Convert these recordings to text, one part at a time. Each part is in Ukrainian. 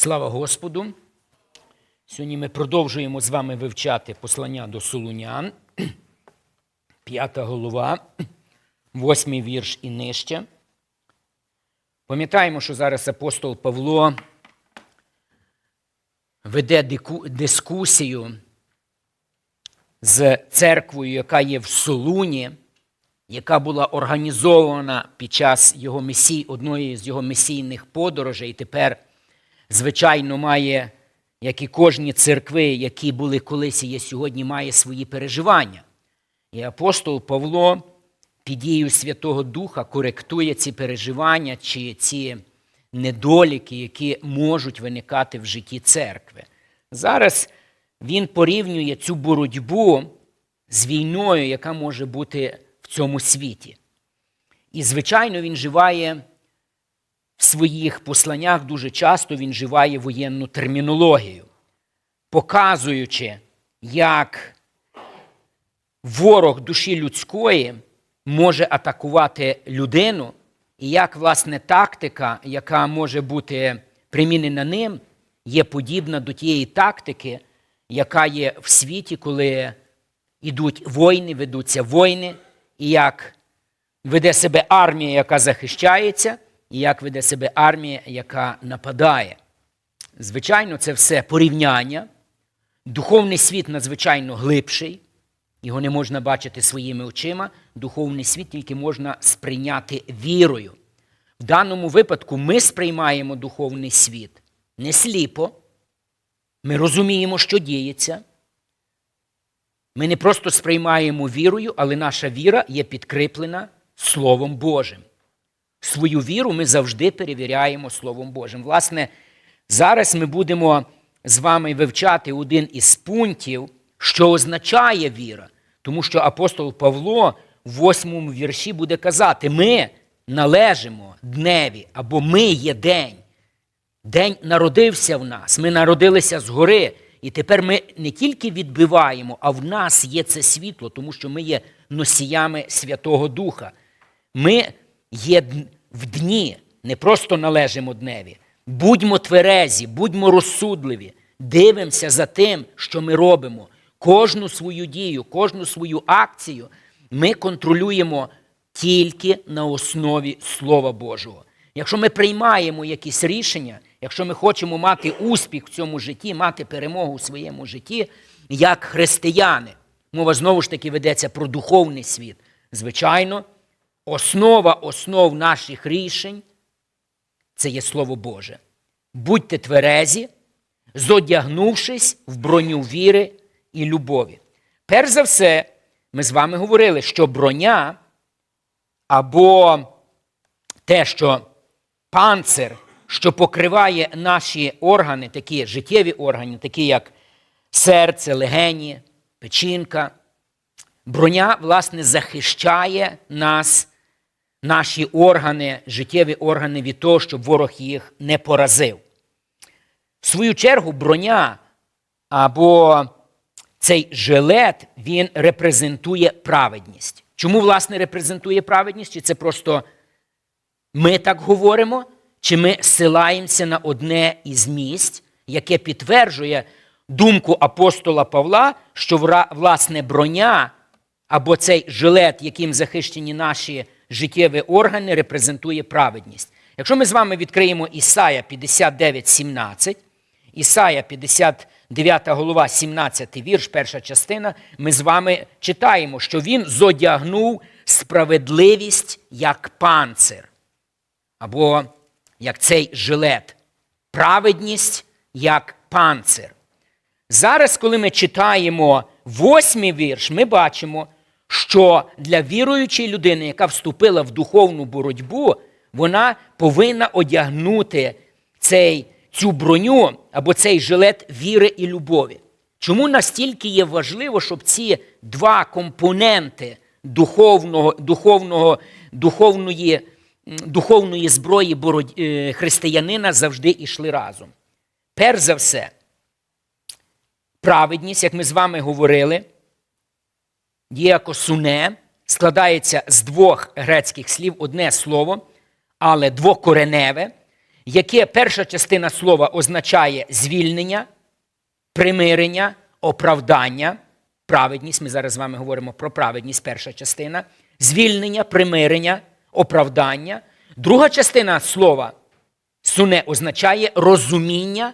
Слава Господу! Сьогодні ми продовжуємо з вами вивчати послання до Солунян, п'ята голова, восьмий вірш і нижче. Пам'ятаємо, що зараз апостол Павло веде дискусію з церквою, яка є в Солуні, яка була організована під час його месій, одної з його месійних подорожей, і тепер, звичайно, має, як і кожні церкви, які були колись і є сьогодні, має свої переживання. І апостол Павло під дією Святого Духа коректує ці переживання чи ці недоліки, які можуть виникати в житті церкви. Зараз він порівнює цю боротьбу з війною, яка може бути в цьому світі. І, звичайно, він вживає в своїх посланнях дуже часто він вживає воєнну термінологію, показуючи, як ворог душі людської може атакувати людину, і як, власне, тактика, яка може бути примінена ним, є подібна до тієї тактики, яка є в світі, коли йдуть війни, ведуться війни, і як веде себе армія, яка захищається, і як веде себе армія, яка нападає. Звичайно, це все порівняння. Духовний світ надзвичайно глибший, його не можна бачити своїми очима. Духовний світ тільки можна сприйняти вірою. В даному випадку ми сприймаємо духовний світ не сліпо. Ми розуміємо, що діється. Ми не просто сприймаємо вірою, але наша віра є підкріплена Словом Божим. Свою віру ми завжди перевіряємо Словом Божим. Власне, зараз ми будемо з вами вивчати один із пунктів, що означає віра. Тому що апостол Павло в восьмому вірші буде казати: ми належимо дневі або ми є день. День народився в нас, ми народилися згори, і тепер ми не тільки відбиваємо, а в нас є це світло, тому що ми є носіями Святого Духа. Ми є в дні, не просто належимо дневі. Будьмо тверезі, будьмо розсудливі, дивимося за тим, що ми робимо. Кожну свою дію, кожну свою акцію ми контролюємо тільки на основі Слова Божого. Якщо ми приймаємо якісь рішення, якщо ми хочемо мати успіх в цьому житті, мати перемогу в своєму житті, як християни, мова знову ж таки ведеться про духовний світ. Звичайно, основа основ наших рішень це є Слово Боже. Будьте тверезі, зодягнувшись в броню віри і любові. Перш за все, ми з вами говорили, що броня або те, що панцир, що покриває наші органи, такі життєві органи, такі як серце, легені, печінка, броня, власне, захищає нас, наші органи, життєві органи від того, щоб ворог їх не поразив. В свою чергу, броня або цей жилет, він репрезентує праведність. Чому, власне, репрезентує праведність? Чи це просто ми так говоримо, чи ми силаємося на одне із місць, яке підтверджує думку апостола Павла, що власне броня або цей жилет, яким захищені наші життєві органи, репрезентує праведність. Якщо ми з вами відкриємо Ісая 59, 17, Ісая 59 голова, 17 вірш, перша частина, ми з вами читаємо, що він зодягнув справедливість як панцир або як цей жилет, праведність як панцир. Зараз, коли ми читаємо восьмий вірш, ми бачимо, що для віруючої людини, яка вступила в духовну боротьбу, вона повинна одягнути цей, цю броню або цей жилет віри і любові. Чому настільки є важливо, щоб ці два компоненти духовного, духовного, духовної, духовної зброї е, християнина завжди йшли разом? Перш за все, праведність, як ми з вами говорили, діакосуне складається з двох грецьких слів, одне слово, але двокореневе, яке перша частина слова означає звільнення, примирення, оправдання, праведність. Ми зараз з вами говоримо про праведність, перша частина. Звільнення, примирення, оправдання. Друга частина слова суне означає розуміння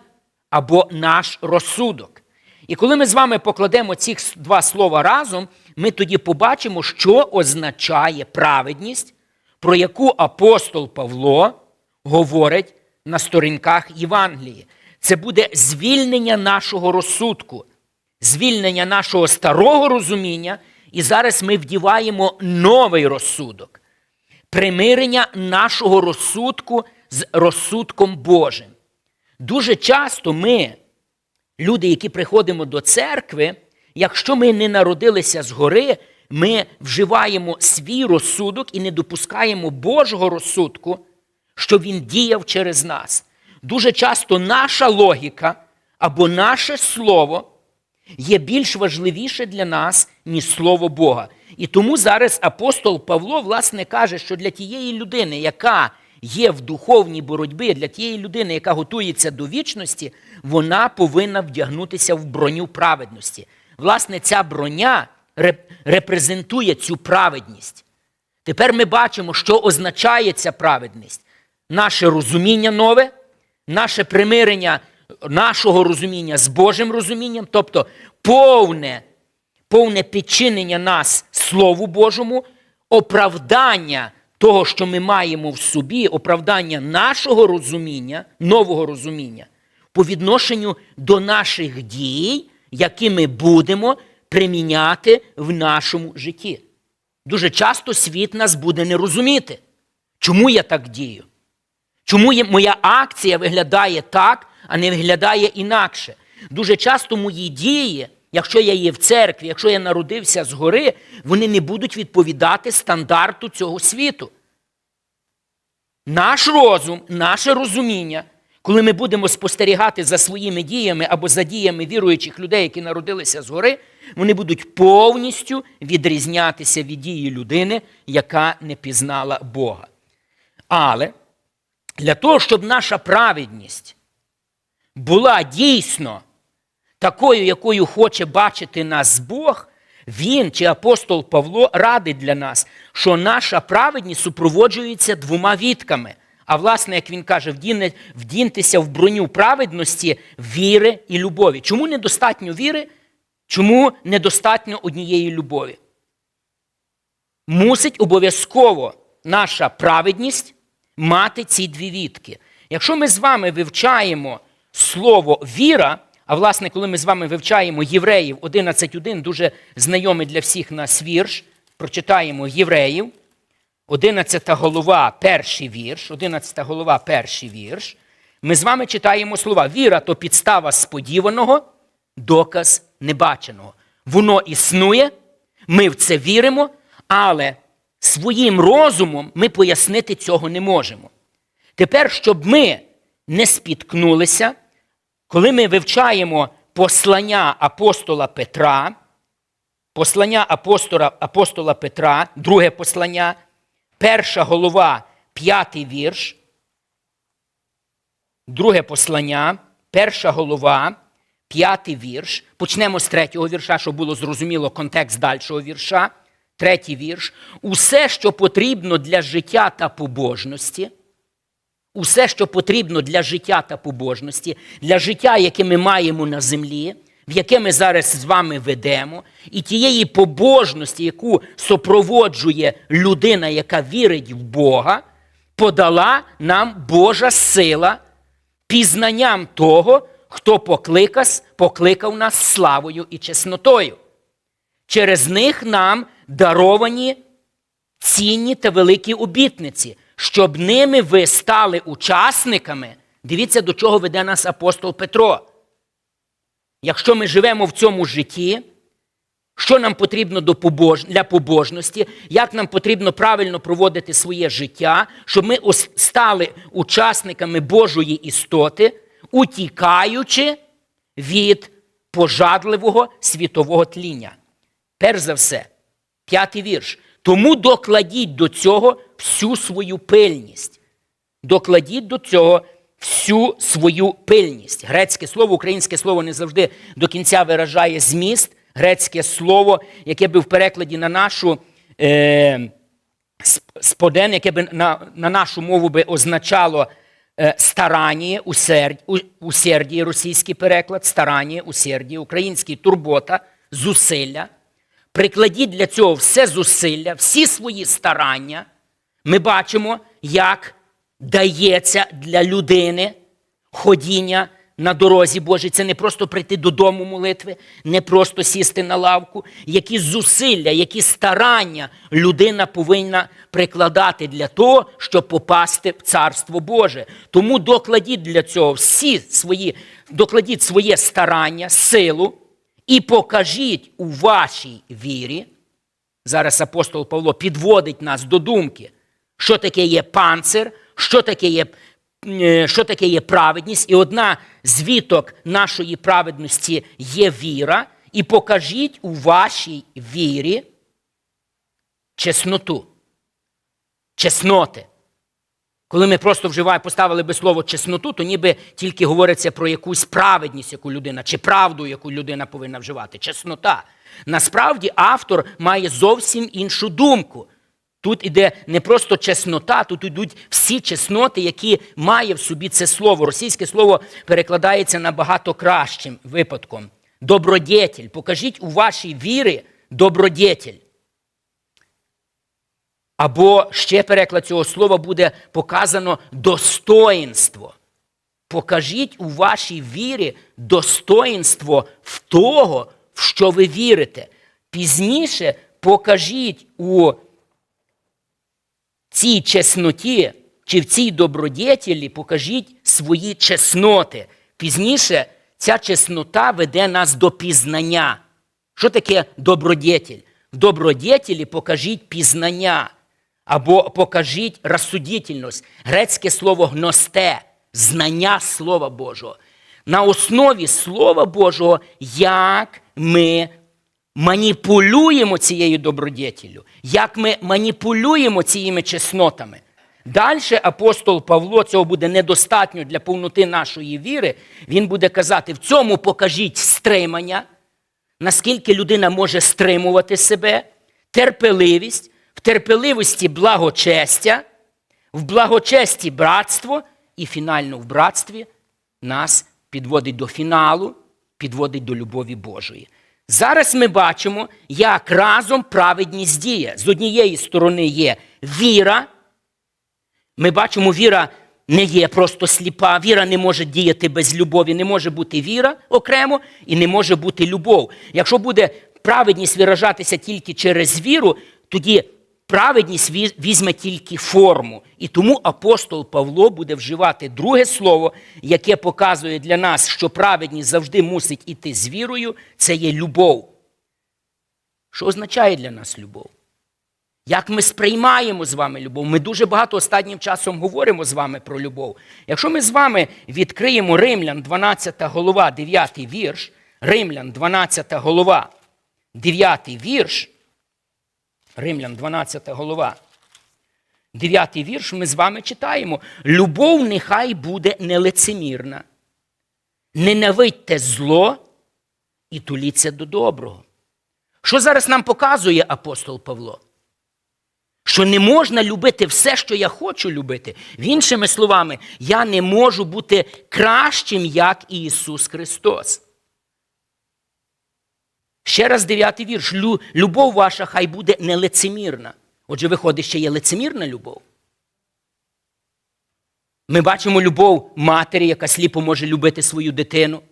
або наш розсудок. І коли ми з вами покладемо ці два слова разом, ми тоді побачимо, що означає праведність, про яку апостол Павло говорить на сторінках Євангелії. Це буде звільнення нашого розсудку, звільнення нашого старого розуміння, і зараз ми вдіваємо новий розсудок, примирення нашого розсудку з розсудком Божим. Дуже часто ми, люди, які приходимо до церкви, якщо ми не народилися згори, ми вживаємо свій розсудок і не допускаємо Божого розсудку, що Він діяв через нас. Дуже часто наша логіка або наше слово є більш важливіше для нас, ніж слово Бога. І тому зараз апостол Павло, власне, каже, що для тієї людини, яка є в духовній боротьбі, для тієї людини, яка готується до вічності, вона повинна вдягнутися в броню праведності. Власне, ця броня репрезентує цю праведність. Тепер ми бачимо, що означає ця праведність. Наше розуміння нове, наше примирення нашого розуміння з Божим розумінням, тобто повне, повне підчинення нас Слову Божому, оправдання того, що ми маємо в собі, оправдання нашого розуміння, нового розуміння, по відношенню до наших дій, які ми будемо приміняти в нашому житті. Дуже часто світ нас буде не розуміти, чому я так дію. Чому моя акція виглядає так, а не виглядає інакше? Дуже часто мої дії, якщо я є в церкві, якщо я народився згори, вони не будуть відповідати стандарту цього світу. Наш розум, наше розуміння, коли ми будемо спостерігати за своїми діями або за діями віруючих людей, які народилися згори, вони будуть повністю відрізнятися від дії людини, яка не пізнала Бога. Але для того, щоб наша праведність була дійсно такою, якою хоче бачити нас Бог, він чи апостол Павло радить для нас, що наша праведність супроводжується двома вітками. А власне, як він каже, вдіньтеся в броню праведності, віри і любові. Чому недостатньо віри? Чому недостатньо однієї любові? Мусить обов'язково наша праведність мати ці дві вітки. Якщо ми з вами вивчаємо слово віра, а власне, коли ми з вами вивчаємо євреїв 11.1, дуже знайомий для всіх нас вірш, прочитаємо євреїв, 11 голова, перший вірш, 11 голова, перший вірш. Ми з вами читаємо слова. Віра то підстава сподіваного, доказ небаченого. Воно існує, ми в це віримо, але своїм розумом ми пояснити цього не можемо. Тепер, щоб ми не спіткнулися, коли ми вивчаємо послання апостола Петра, послання апостола, апостола Петра, друге послання, перша голова, п'ятий вірш, друге послання, перша голова, п'ятий вірш. Почнемо з третього вірша, щоб було зрозуміло контекст дальшого вірша. Третій вірш. Усе, що потрібно для життя та побожності, усе, що потрібно для життя та побожності, для життя, яке ми маємо на землі, в яке ми зараз з вами ведемо, і тієї побожності, яку супроводжує людина, яка вірить в Бога, подала нам Божа сила пізнанням того, хто покликав, покликав нас славою і чеснотою. Через них нам даровані цінні та великі обітниці, щоб ними ви стали учасниками. Дивіться, до чого веде нас апостол Петро. Якщо ми живемо в цьому житті, що нам потрібно для побожності, як нам потрібно правильно проводити своє життя, щоб ми стали учасниками Божої істоти, утікаючи від пожадливого світового тління. Перш за все, п'ятий вірш. Тому докладіть до цього всю свою пильність. Докладіть до цього всю свою пильність. Грецьке слово, українське слово не завжди до кінця виражає зміст. Грецьке слово, яке би в перекладі на нашу е, споден, яке би на, на нашу мову би означало е, старання, усердь, у- усердіє, російський переклад, старання, усердіє, український турбота, зусилля. Прикладіть для цього все зусилля, всі свої старання. Ми бачимо, як дається для людини ходіння на дорозі Божій. Це не просто прийти додому молитви, не просто сісти на лавку. Які зусилля, які старання людина повинна прикладати для того, щоб попасти в Царство Боже. Тому докладіть для цього всі свої, докладіть своє старання, силу і покажіть у вашій вірі. Зараз апостол Павло підводить нас до думки, що таке є панцир, що таке є, е, що таке є праведність. І одна з віток нашої праведності є віра. І покажіть у вашій вірі чесноту, чесноти. Коли ми просто вживаємо, поставили би слово чесноту, то ніби тільки говориться про якусь праведність, яку людина, чи правду, яку людина повинна вживати. Чеснота. Насправді автор має зовсім іншу думку. Тут іде не просто чеснота, тут йдуть всі чесноти, які має в собі це слово. Російське слово перекладається набагато кращим випадком. Добродетель. Покажіть у вашій вірі добродетель. Або ще переклад цього слова буде показано достоїнство. Покажіть у вашій вірі достоїнство в того, в що ви вірите. Пізніше покажіть у цій чесноті чи в цій добродетелі, покажіть свої чесноти. Пізніше ця чеснота веде нас до пізнання. Що таке добродетель? В добродетелі покажіть пізнання або покажіть розсудительність. Грецьке слово гносте, знання Слова Божого. На основі Слова Божого, як ми маніпулюємо цією добродетелю, як ми маніпулюємо цими чеснотами. Далі апостол Павло, цього буде недостатньо для повноти нашої віри. Він буде казати: в цьому покажіть стримання, наскільки людина може стримувати себе, терпеливість, в терпеливості благочестя, в благочесті братство, і фінально в братстві нас підводить до фіналу, підводить до любові Божої. Зараз ми бачимо, як разом праведність діє. З однієї сторони є віра. Ми бачимо, віра не є просто сліпа, віра не може діяти без любові, не може бути віра окремо і не може бути любов. Якщо буде праведність виражатися тільки через віру, тоді праведність візьме тільки форму. І тому апостол Павло буде вживати друге слово, яке показує для нас, що праведність завжди мусить іти з вірою, це є любов. Що означає для нас любов? Як ми сприймаємо з вами любов? Ми дуже багато останнім часом говоримо з вами про любов. Якщо ми з вами відкриємо Римлян, 12 голова, 9 вірш, Римлян, 12 голова, 9 вірш, Римлян, 12 голова, 9 вірш, ми з вами читаємо: любов нехай буде нелицемірна. Ненавидьте зло і туліться до доброго. Що зараз нам показує апостол Павло? Що не можна любити все, що я хочу любити. В іншими словами, я не можу бути кращим, як Ісус Христос. Ще раз дев'ятий вірш. Лю- Любов ваша хай буде нелицемірна. Отже, виходить, ще є лицемірна любов. Ми бачимо любов матері, яка сліпо може любити свою дитину.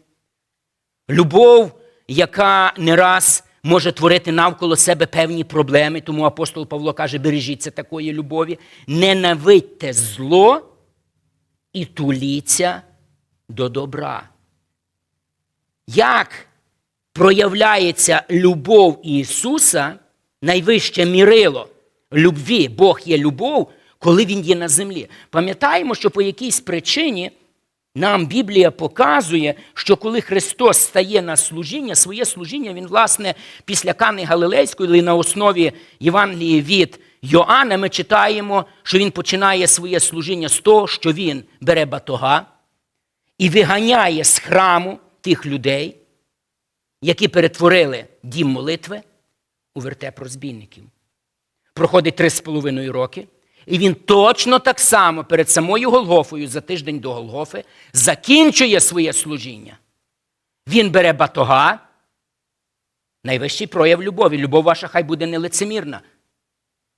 Любов, яка не раз може творити навколо себе певні проблеми. Тому апостол Павло каже: бережіться такої любові. Ненавидьте зло і туліться до добра. Як проявляється любов Ісуса, найвище мірило любві, Бог є любов, коли Він є на землі. Пам'ятаємо, що по якійсь причині нам Біблія показує, що коли Христос стає на служіння, своє служіння, Він, власне, після Кани Галилейської, на основі Євангелії від Йоанна, ми читаємо, що Він починає своє служіння з того, що Він бере батога, і виганяє з храму тих людей, які перетворили дім молитви у вертеп розбійників. Проходить три з половиною роки, і він точно так само перед самою Голгофою за тиждень до Голгофи закінчує своє служіння. Він бере батога, найвищий прояв любові. Любов ваша хай буде нелицемірна.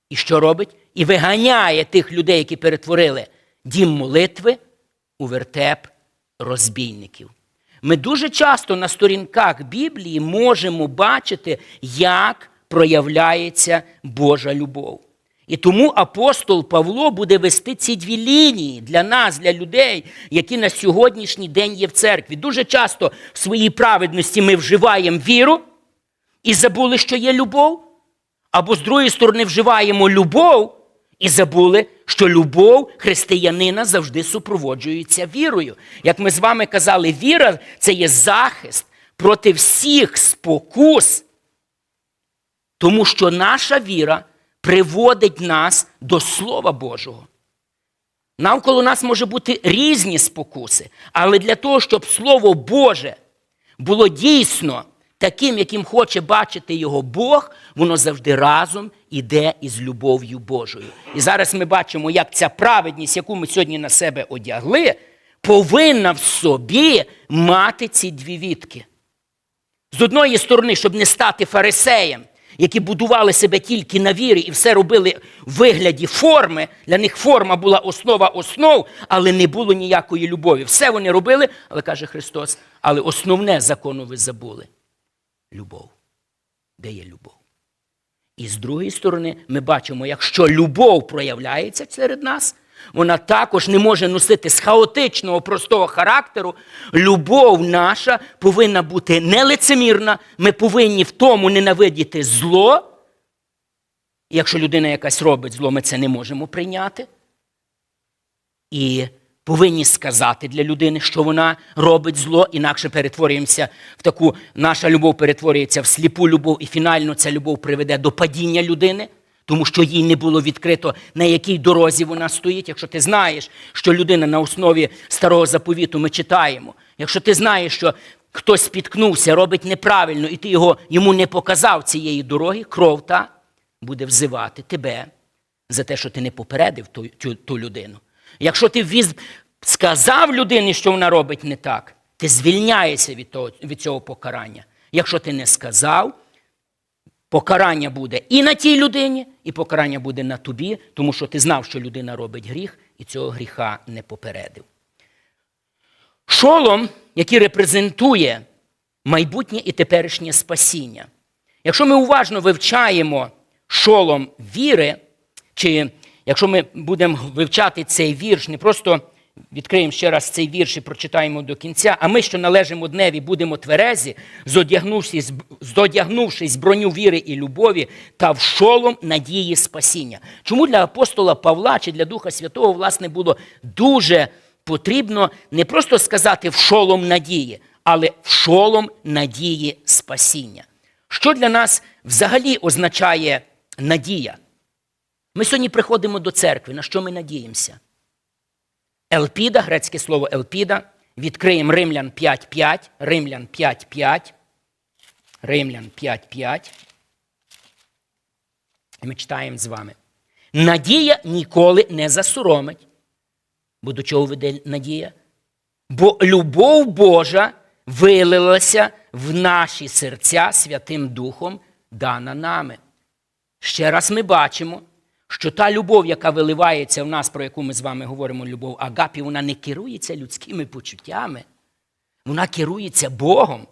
І що робить? І виганяє тих людей, які перетворили дім молитви у вертеп розбійників. Ми дуже часто на сторінках Біблії можемо бачити, як проявляється Божа любов. І тому апостол Павло буде вести ці дві лінії для нас, для людей, які на сьогоднішній день є в церкві. Дуже часто в своїй праведності ми вживаємо віру і забули, що є любов. Або з другої сторони вживаємо любов і забули, що любов християнина завжди супроводжується вірою. Як ми з вами казали, віра це є захист проти всіх спокус, тому що наша віра приводить нас до Слова Божого. Навколо нас може бути різні спокуси, але для того, щоб Слово Боже було дійсно таким, яким хоче бачити його Бог, воно завжди разом іде із любов'ю Божою. І зараз ми бачимо, як ця праведність, яку ми сьогодні на себе одягли, повинна в собі мати ці дві відки. З одної сторони, щоб не стати фарисеєм, які будували себе тільки на вірі і все робили в вигляді форми. Для них форма була основа основ, але не було ніякої любові. Все вони робили, але каже Христос, але основне закону ви забули любов. Де є любов? І з другої сторони, ми бачимо, якщо любов проявляється серед нас, вона також не може носити з хаотичного, простого характеру. Любов наша повинна бути нелицемірна. Ми повинні в тому ненавидіти зло. Якщо людина якась робить зло, ми це не можемо прийняти. І повинні сказати для людини, що вона робить зло, інакше перетворюємося в таку, наша любов перетворюється в сліпу любов, і фінально ця любов приведе до падіння людини, тому що їй не було відкрито, на якій дорозі вона стоїть. Якщо ти знаєш, що людина на основі старого заповіту ми читаємо, якщо ти знаєш, що хтось спіткнувся, робить неправильно, і ти його, йому не показав цієї дороги, кров та буде взивати тебе за те, що ти не попередив ту, ту, ту людину. Якщо ти віз... сказав людині, що вона робить не так, ти звільняєшся від, того, від цього покарання. Якщо ти не сказав, покарання буде і на тій людині, і покарання буде на тобі, тому що ти знав, що людина робить гріх, і цього гріха не попередив. Шолом, який репрезентує майбутнє і теперішнє спасіння. Якщо ми уважно вивчаємо шолом віри, чи якщо ми будемо вивчати цей вірш, не просто відкриємо ще раз цей вірш і прочитаємо до кінця, а ми, що належимо дневі, будемо тверезі, зодягнувшись, зодягнувшись броню віри і любові та в шолом надії спасіння. Чому для апостола Павла чи для Духа Святого, власне, було дуже потрібно не просто сказати в шолом надії, але в шолом надії спасіння. Що для нас взагалі означає надія? Ми сьогодні приходимо до церкви. На що ми надіємося? Елпіда, грецьке слово Елпіда. Відкриємо Римлян 5.5. Римлян 5.5. Римлян 5.5. І ми читаємо з вами. Надія ніколи не засоромить. Бо до чого веде надія? Бо любов Божа вилилася в наші серця Святим Духом, дана нами. Ще раз ми бачимо, що та любов, яка виливається в нас, про яку ми з вами говоримо, любов Агапі, вона не керується людськими почуттями. Вона керується Богом.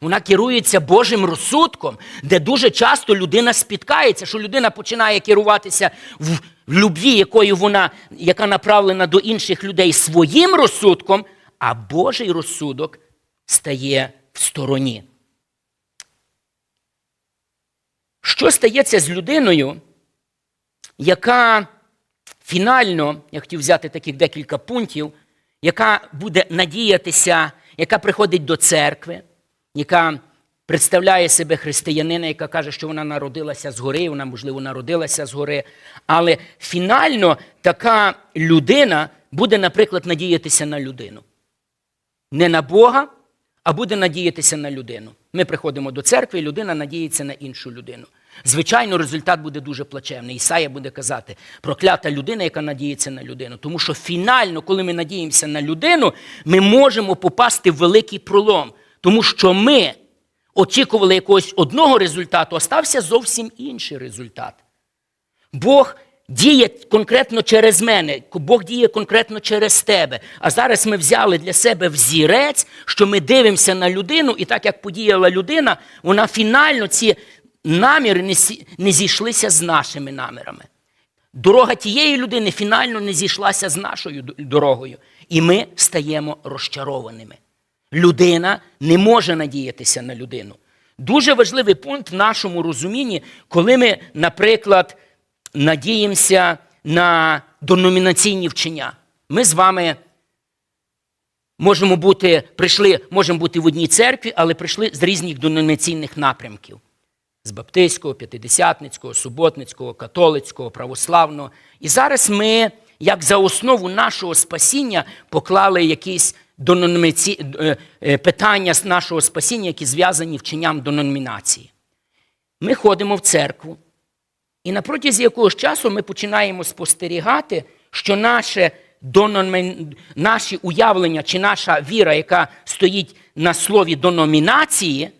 Вона керується Божим розсудком, де дуже часто людина спіткається, що людина починає керуватися в любві, якою вона, яка направлена до інших людей своїм розсудком, а Божий розсудок стає в стороні. Що стається з людиною, яка фінально, я хотів взяти таких декілька пунктів, яка буде надіятися, яка приходить до церкви, яка представляє себе християнина, яка каже, що вона народилася згори, вона, можливо, народилася згори. Але фінально така людина буде, наприклад, надіятися на людину. не на Бога, а буде надіятися на людину. Ми приходимо до церкви, і людина надіється на іншу людину. Звичайно, результат буде дуже плачевний. Ісая буде казати, проклята людина, яка надіється на людину. Тому що фінально, коли ми надіємося на людину, ми можемо попасти в великий пролом. Тому що ми очікували якогось одного результату, а стався зовсім інший результат. Бог діє конкретно через мене, Бог діє конкретно через тебе. А зараз ми взяли для себе взірець, що ми дивимося на людину, і так як подіяла людина, вона фінально ці наміри не, зійшлися з нашими намірами. Дорога тієї людини фінально не зійшлася з нашою дорогою, і ми стаємо розчарованими. Людина не може надіятися на людину. Дуже важливий пункт в нашому розумінні, коли ми, наприклад, надіємося на деномінаційні вчення. Ми з вами можемо бути, прийшли, можемо бути в одній церкві, але прийшли з різних деномінаційних напрямків з баптистського, п'ятидесятницького, суботницького, католицького, православного. І зараз ми, як за основу нашого спасіння, поклали якісь деномінаці... е, е, питання з нашого спасіння, які зв'язані вченням деномінації. Ми ходимо в церкву, і на протязі якогось часу ми починаємо спостерігати, що наше дономі... наші уявлення чи наша віра, яка стоїть на слові деномінації,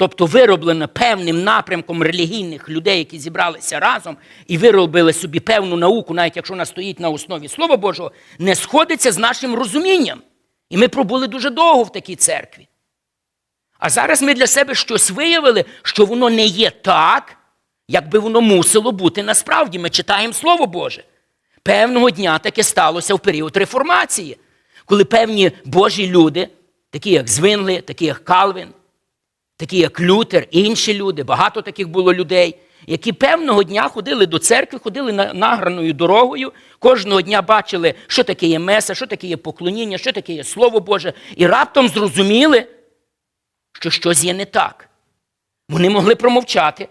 тобто вироблена певним напрямком релігійних людей, які зібралися разом і виробили собі певну науку, навіть якщо вона стоїть на основі Слова Божого, не сходиться з нашим розумінням. І ми пробули дуже довго в такій церкві. А зараз ми для себе щось виявили, що воно не є так, як би воно мусило бути насправді. Ми читаємо Слово Боже. Певного дня таке сталося в період реформації, коли певні Божі люди, такі як Звингли, такі як Калвін, такі як Лютер, інші люди, багато таких було людей, які певного дня ходили до церкви, ходили награною дорогою, кожного дня бачили, що таке є меса, що таке є поклоніння, що таке є Слово Боже, і раптом зрозуміли, що щось є не так. Вони могли промовчати,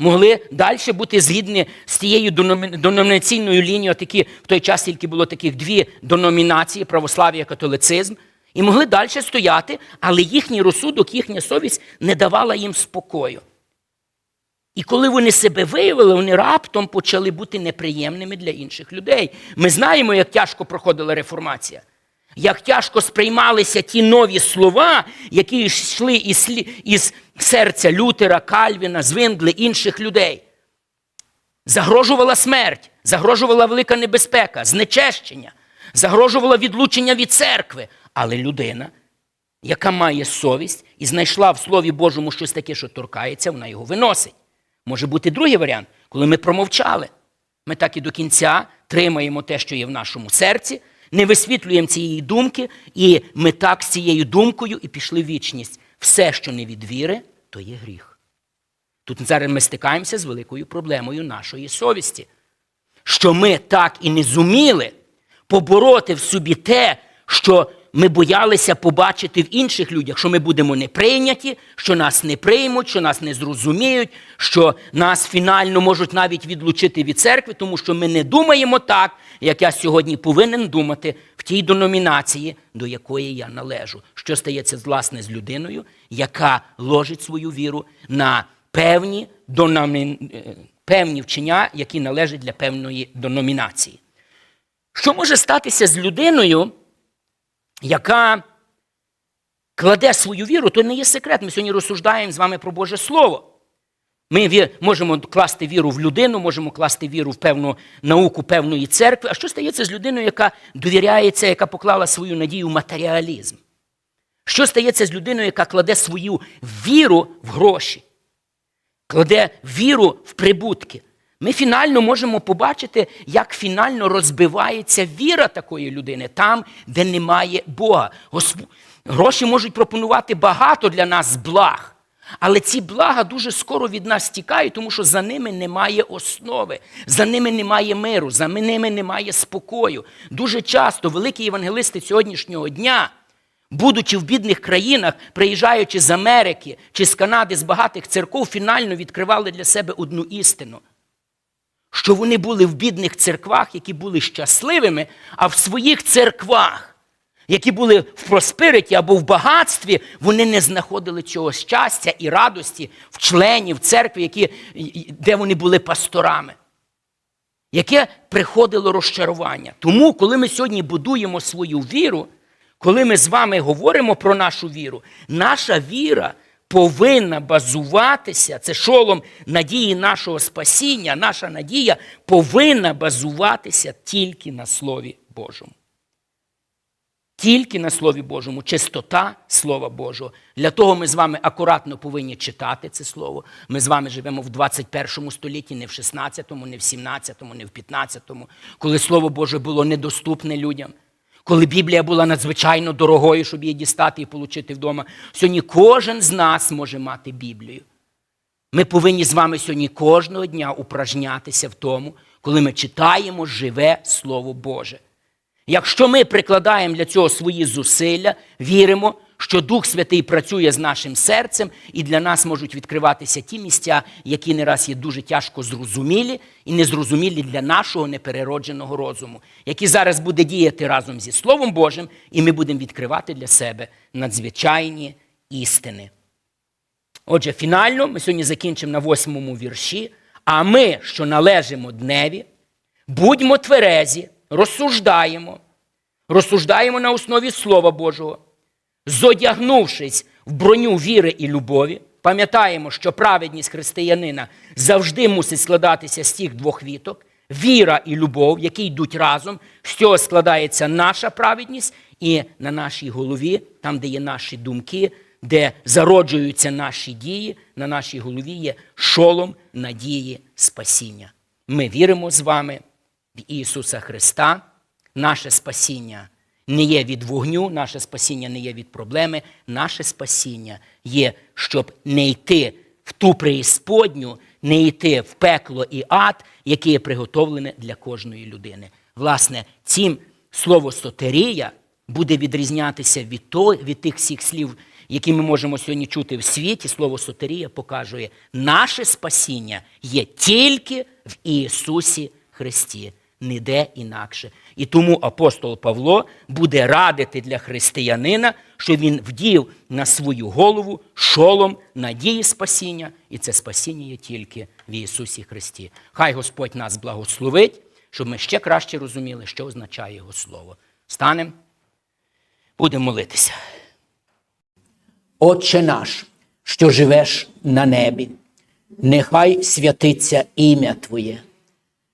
могли далі бути згідні з тією деномі- деномінаційною лінією, такі, в той час тільки було таких дві деномінації православ'я і католицизм, і могли далі стояти, але їхній розсудок, їхня совість не давала їм спокою. І коли вони себе виявили, вони раптом почали бути неприємними для інших людей. Ми знаємо, як тяжко проходила реформація, як тяжко сприймалися ті нові слова, які йшли із, із серця Лютера, Кальвіна, Звингли, інших людей. Загрожувала смерть, загрожувала велика небезпека, знечещення, загрожувала відлучення від церкви. Але людина, яка має совість і знайшла в Слові Божому щось таке, що торкається, вона його виносить. Може бути другий варіант, коли ми промовчали. Ми так і до кінця тримаємо те, що є в нашому серці, не висвітлюємо цієї думки, і ми так з цією думкою і пішли в вічність. Все, що не від віри, то є гріх. Тут зараз ми стикаємося з великою проблемою нашої совісті, що ми так і не зуміли побороти в собі те, що ми боялися побачити в інших людях, що ми будемо не прийняті, що нас не приймуть, що нас не зрозуміють, що нас фінально можуть навіть відлучити від церкви, тому що ми не думаємо так, як я сьогодні повинен думати в тій деномінації, до якої я належу. Що стається власне з людиною, яка ложить свою віру на певні, дономі... певні вчення, які належать для певної деномінації. Що може статися з людиною, яка кладе свою віру, то не є секрет. Ми сьогодні розсуждаємо з вами про Боже Слово. Ми можемо класти віру в людину, можемо класти віру в певну науку певної церкви. А що стається з людиною, яка довіряється, яка поклала свою надію в матеріалізм? Що стається з людиною, яка кладе свою віру в гроші, кладе віру в прибутки? Ми фінально можемо побачити, як фінально розбивається віра такої людини там, де немає Бога. Госп... Гроші можуть пропонувати багато для нас благ. Але ці блага дуже скоро від нас тікають, тому що за ними немає основи, за ними немає миру, за ними немає спокою. Дуже часто великі євангелисти сьогоднішнього дня, будучи в бідних країнах, приїжджаючи з Америки чи з Канади, з багатих церков, фінально відкривали для себе одну істину. Що вони були в бідних церквах, які були щасливими, а в своїх церквах які були в проспериті або в багатстві, вони не знаходили цього щастя і радості в членів церкви, які, де вони були пасторами. Яке приходило розчарування. Тому, коли ми сьогодні будуємо свою віру, коли ми з вами говоримо про нашу віру, наша віра повинна базуватися, це шолом надії нашого спасіння, наша надія повинна базуватися тільки на Слові Божому. Тільки на Слові Божому, чистота Слова Божого. Для того ми з вами акуратно повинні читати це слово. Ми з вами живемо в 21 столітті, не в 16-му, не в 17-му, не в 15-му, коли Слово Боже було недоступне людям, коли Біблія була надзвичайно дорогою, щоб її дістати і отримати вдома. Сьогодні кожен з нас може мати Біблію. Ми повинні з вами сьогодні кожного дня упражнятися в тому, коли ми читаємо живе Слово Боже. Якщо ми прикладаємо для цього свої зусилля, віримо, що Дух Святий працює з нашим серцем, і для нас можуть відкриватися ті місця, які не раз є дуже тяжко зрозумілі і незрозумілі для нашого непереродженого розуму, які зараз буде діяти разом зі Словом Божим, і ми будемо відкривати для себе надзвичайні істини. Отже, фінально ми сьогодні закінчимо на восьмому вірші. А ми, що належимо дневі, будьмо тверезі, розсуждаємо, розсуждаємо на основі Слова Божого, зодягнувшись в броню віри і любові, пам'ятаємо, що праведність християнина завжди мусить складатися з тих двох віток. Віра і любов, які йдуть разом, з цього складається наша праведність, і на нашій голові, там, де є наші думки, де зароджуються наші дії, на нашій голові є шолом надії спасіння. Ми віримо з вами в Ісуса Христа. Наше спасіння не є від вогню, наше спасіння не є від проблеми, наше спасіння є, щоб не йти в ту преісподню, не йти в пекло і ад, яке є приготовлене для кожної людини. Власне, цим слово сотерія буде відрізнятися від, то, від тих всіх слів, які ми можемо сьогодні чути в світі. Слово сотерія показує, наше спасіння є тільки в Ісусі Христі, ніде інакше. І тому апостол Павло буде радити для християнина, що він вдів на свою голову шолом надії спасіння, і це спасіння є тільки в Ісусі Христі. Хай Господь нас благословить, щоб ми ще краще розуміли, що означає Його Слово. Станемо, будемо молитися. Отче наш, що живеш на небі, нехай святиться ім'я Твоє,